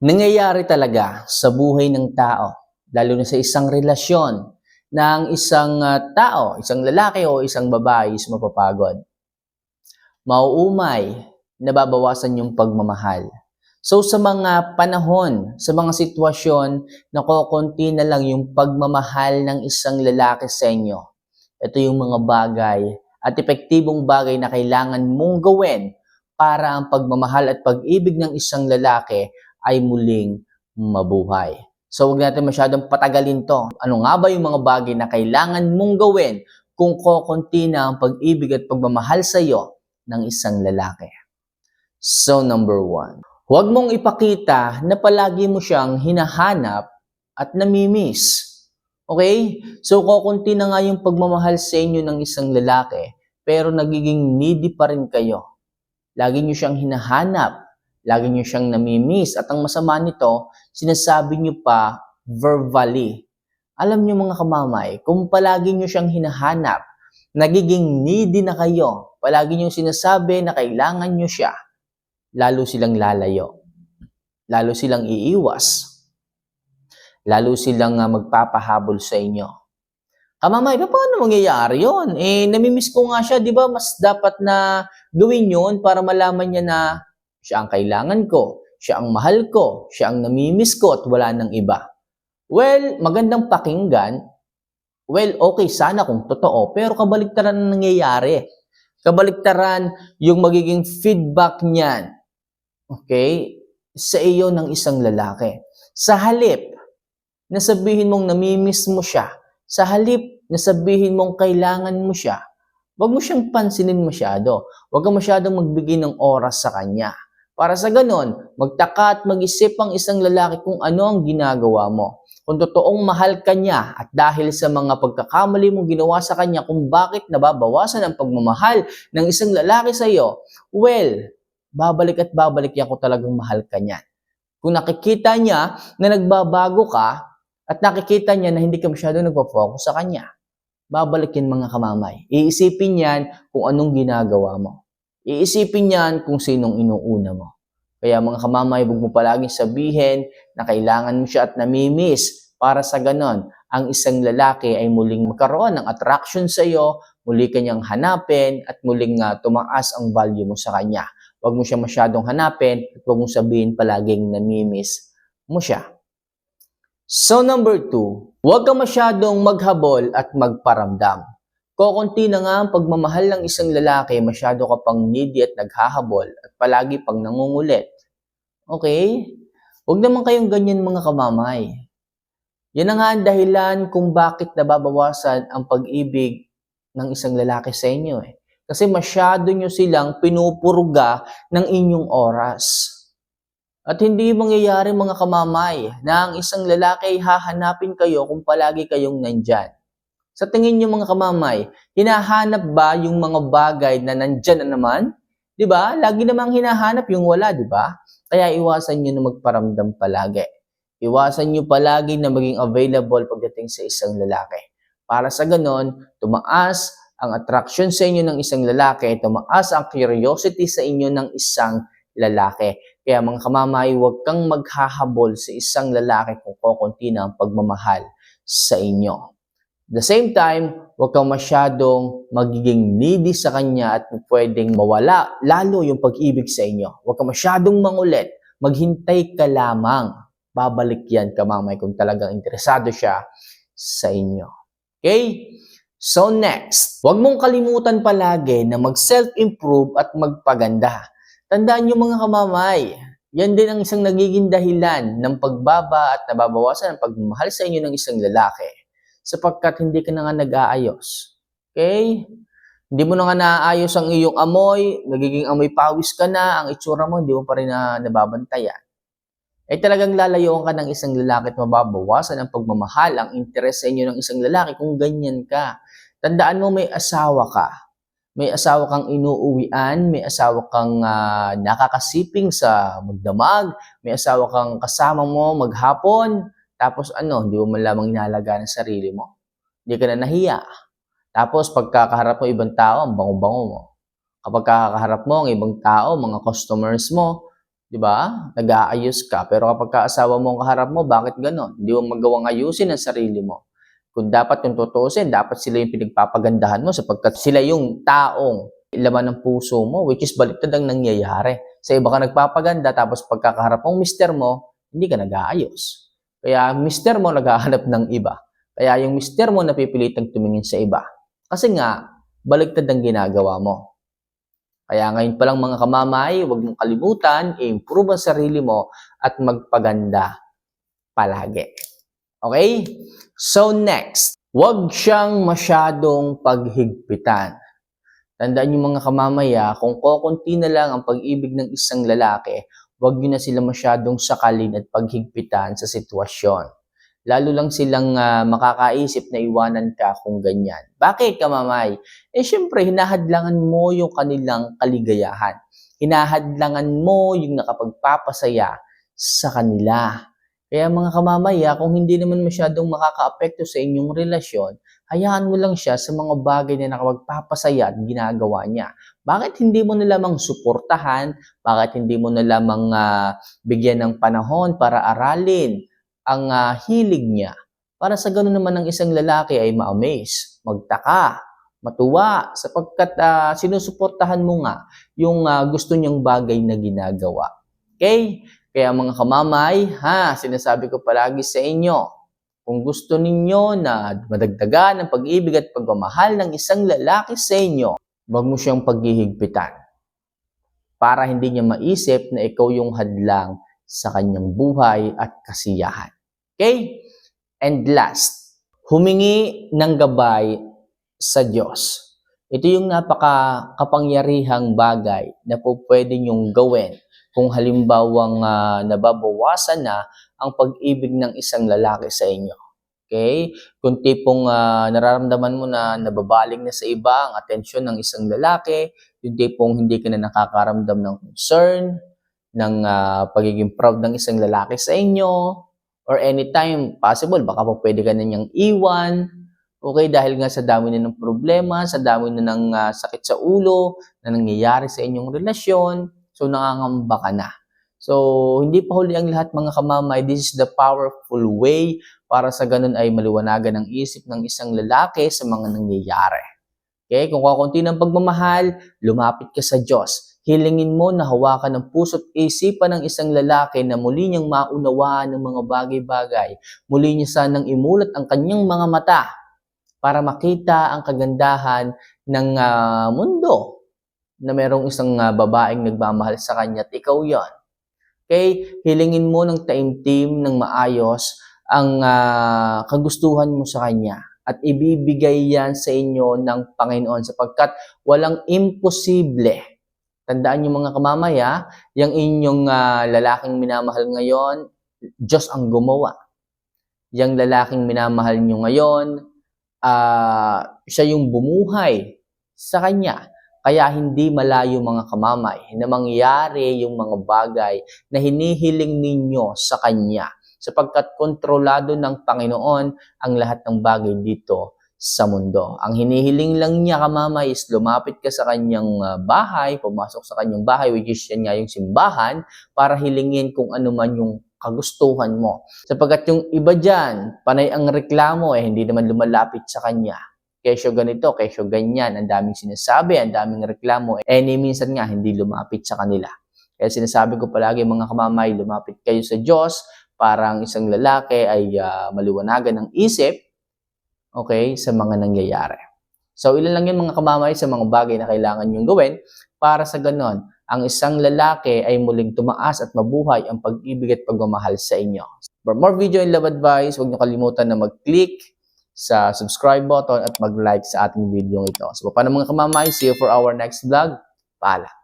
nangyayari talaga sa buhay ng tao, lalo na sa isang relasyon ng isang ah, tao, isang lalaki o isang babae is mapapagod. Mauumay, nababawasan yung pagmamahal. So sa mga panahon, sa mga sitwasyon na kokonti na lang yung pagmamahal ng isang lalaki sa inyo, ito yung mga bagay at epektibong bagay na kailangan mong gawin para ang pagmamahal at pag-ibig ng isang lalaki ay muling mabuhay. So huwag natin masyadong patagalin to. Ano nga ba yung mga bagay na kailangan mong gawin kung kokonti na ang pag-ibig at pagmamahal sa iyo ng isang lalaki? So number one, huwag mong ipakita na palagi mo siyang hinahanap at namimiss. Okay? So kokonti na nga yung pagmamahal sa inyo ng isang lalaki, pero nagiging needy pa rin kayo. Lagi niyo siyang hinahanap, lagi niyo siyang namimiss, at ang masama nito, sinasabi niyo pa verbally. Alam niyo mga kamamay, kung palagi niyo siyang hinahanap, nagiging needy na kayo, palagi niyo sinasabi na kailangan niyo siya, lalo silang lalayo. Lalo silang iiwas. Lalo silang ah, magpapahabol sa inyo. Kamamay, pa- paano mangyayari yon? Eh, namimiss ko nga siya, di ba? Mas dapat na gawin yon para malaman niya na siya ang kailangan ko, siya ang mahal ko, siya ang namimiss ko at wala nang iba. Well, magandang pakinggan. Well, okay sana kung totoo, pero kabaliktaran ang nangyayari. Kabaliktaran yung magiging feedback niyan. Okay? Sa iyo ng isang lalaki. Sa halip, na sabihin mong namimiss mo siya, sa halip na sabihin mong kailangan mo siya, wag mo siyang pansinin masyado. Wag ka masyadong magbigay ng oras sa kanya. Para sa ganon, magtaka at mag-isip ang isang lalaki kung ano ang ginagawa mo. Kung totoong mahal ka niya at dahil sa mga pagkakamali mong ginawa sa kanya kung bakit nababawasan ang pagmamahal ng isang lalaki sa iyo, well, babalik at babalik yan kung talagang mahal ka niya. Kung nakikita niya na nagbabago ka, at nakikita niya na hindi ka masyado nagpo-focus sa kanya, babalik yan mga kamamay. Iisipin niyan kung anong ginagawa mo. Iisipin niyan kung sinong inuuna mo. Kaya mga kamamay, huwag mo palaging sabihin na kailangan mo siya at namimiss para sa ganon. Ang isang lalaki ay muling magkaroon ng attraction sa iyo, muli kanyang hanapin at muling uh, tumaas ang value mo sa kanya. Huwag mo siya masyadong hanapin at huwag mong sabihin palaging namimiss mo siya. So number two, huwag ka masyadong maghabol at magparamdam. Kokonti na nga ang pagmamahal ng isang lalaki, masyado ka pang needy at naghahabol at palagi pang nangungulit. Okay? Huwag naman kayong ganyan mga kamamay. Yan na nga ang dahilan kung bakit nababawasan ang pag-ibig ng isang lalaki sa inyo eh. Kasi masyado nyo silang pinupuruga ng inyong oras. At hindi mangyayari mga kamamay na ang isang lalaki hahanapin kayo kung palagi kayong nandyan. Sa tingin nyo mga kamamay, hinahanap ba yung mga bagay na nandyan na naman? 'Di ba? Lagi namang hinahanap yung wala, 'di ba? Kaya iwasan nyo na magparamdam palagi. Iwasan nyo palagi na maging available pagdating sa isang lalaki. Para sa ganon, tumaas ang attraction sa inyo ng isang lalaki, tumaas ang curiosity sa inyo ng isang lalaki. Kaya mga kamamay, huwag kang maghahabol sa isang lalaki kung kokonti na ang pagmamahal sa inyo. The same time, huwag kang masyadong magiging needy sa kanya at pwedeng mawala lalo yung pag-ibig sa inyo. Huwag kang masyadong mangulit. Maghintay ka lamang. Babalik yan kamamay kung talagang interesado siya sa inyo. Okay? So next, huwag mong kalimutan palagi na mag-self-improve at magpaganda. Tandaan nyo mga kamamay, yan din ang isang nagiging dahilan ng pagbaba at nababawasan ang pagmamahal sa inyo ng isang lalaki sapagkat hindi ka na nga nag-aayos. Okay? Hindi mo na nga naaayos ang iyong amoy, nagiging amoy pawis ka na, ang itsura mo, hindi mo pa rin na nababantayan. Eh talagang lalayuan ka ng isang lalaki at mababawasan ang pagmamahal, ang interes sa inyo ng isang lalaki kung ganyan ka. Tandaan mo may asawa ka, may asawa kang inuuwian, may asawa kang uh, nakakasiping sa magdamag, may asawa kang kasama mo maghapon, tapos ano, hindi mo man lamang inalaga ng sarili mo. Hindi ka na nahiya. Tapos pagkakaharap mo ibang tao, ang bango-bango mo. Kapag kakaharap mo ang ibang tao, mga customers mo, Di ba? Nag-aayos ka. Pero kapag kaasawa mo ang kaharap mo, bakit ganon? Hindi mo magawang ayusin ang sarili mo. Kung dapat yung tutuusin, dapat sila yung pinagpapagandahan mo sapagkat sila yung taong laman ng puso mo, which is baliktad ang nangyayari. Sa iba ka nagpapaganda, tapos pagkakaharap mong mister mo, hindi ka nag-aayos. Kaya mister mo naghahanap ng iba. Kaya yung mister mo napipilitang tumingin sa iba. Kasi nga, baliktad ang ginagawa mo. Kaya ngayon pa lang mga kamamay, huwag mong kalimutan, i-improve ang sarili mo at magpaganda palagi. Okay? So next, huwag siyang masyadong paghigpitan. Tandaan niyo mga kamamaya, kung kokonti na lang ang pag-ibig ng isang lalaki, huwag niyo na sila masyadong sakalin at paghigpitan sa sitwasyon. Lalo lang silang ah, makakaisip na iwanan ka kung ganyan. Bakit kamamay? Eh syempre, hinahadlangan mo yung kanilang kaligayahan. Hinahadlangan mo yung nakapagpapasaya sa kanila. Kaya mga kamamaya, kung hindi naman masyadong makakaapekto sa inyong relasyon, hayaan mo lang siya sa mga bagay na nakapagpapasaya at ginagawa niya. Bakit hindi mo na lamang suportahan? Bakit hindi mo na lamang ah, bigyan ng panahon para aralin ang ah, hilig niya? Para sa ganun naman ang isang lalaki ay ma-amaze, magtaka, matuwa, sapagkat ah, sinusuportahan mo nga yung ah, gusto niyang bagay na ginagawa. Okay? Kaya mga kamamay, ha, sinasabi ko palagi sa inyo, kung gusto ninyo na madagdagan ang pag-ibig at pagmamahal ng isang lalaki sa inyo, wag mo siyang paghihigpitan. Para hindi niya maisip na ikaw yung hadlang sa kanyang buhay at kasiyahan. Okay? And last, humingi ng gabay sa Diyos. Ito yung napaka kapangyarihang bagay na po pwede niyong gawin kung halimbawang ah, nababawasan na ang pag-ibig ng isang lalaki sa inyo. Okay? Kung tipong ah, nararamdaman mo na nababaling na sa iba ang atensyon ng isang lalaki, yung tipong hindi ka na nakakaramdam ng concern, ng ah, pagiging proud ng isang lalaki sa inyo, or anytime possible, baka po pwede ka na niyang iwan, Okay, dahil nga sa dami na ng problema, sa dami na ng ah, sakit sa ulo na nangyayari sa inyong relasyon, so nangangamba ka na. So, hindi pa huli ang lahat mga kamamay. This is the powerful way para sa ganun ay maliwanagan ang isip ng isang lalaki sa mga nangyayari. Okay, kung kakunti ng pagmamahal, lumapit ka sa Diyos. Hilingin mo na hawakan ng puso't isipan ng isang lalaki na muli niyang maunawaan ng mga bagay-bagay. Muli niya sanang imulat ang kanyang mga mata para makita ang kagandahan ng ah, mundo na merong isang ah, babaeng nagmamahal sa kanya at ikaw yon. Okay? Hilingin mo ng taimtim ng maayos ang ah, kagustuhan mo sa kanya at ibibigay yan sa inyo ng Panginoon sapagkat walang imposible. Tandaan niyo mga kamamaya, yung inyong ah, lalaking minamahal ngayon, Diyos ang gumawa. Yung lalaking minamahal niyo ngayon, ah, siya yung bumuhay sa kanya. Kaya hindi malayo mga kamamay na mangyari yung mga bagay na hinihiling ninyo sa kanya sapagkat kontrolado ng Panginoon ang lahat ng bagay dito sa mundo. Ang hinihiling lang niya kamamay is lumapit ka sa kanyang ah, bahay, pumasok sa kanyang bahay which is yan nga yung simbahan para hilingin kung ano man yung kagustuhan mo. Sapagkat yung iba dyan, panay ang reklamo eh, hindi naman lumalapit sa kanya. Kesyo ganito, kesyo ganyan, ang daming sinasabi, ang daming reklamo. Eh, ni minsan nga, hindi lumapit sa kanila. Kaya sinasabi ko palagi mga kamamay, lumapit kayo sa Diyos para ang isang lalaki ay ah, maliwanagan ng isip, okay, sa mga nangyayari. So, ilan lang yun mga kamamay sa mga bagay na kailangan nyong gawin para sa ganon, ang isang lalaki ay muling tumaas at mabuhay ang pag-ibig at pagmamahal sa inyo. For more video and love advice, huwag niyo kalimutan na mag-click sa subscribe button at mag-like sa ating video ito. So, paano mga kamamay? See you for our next vlog. Paalam.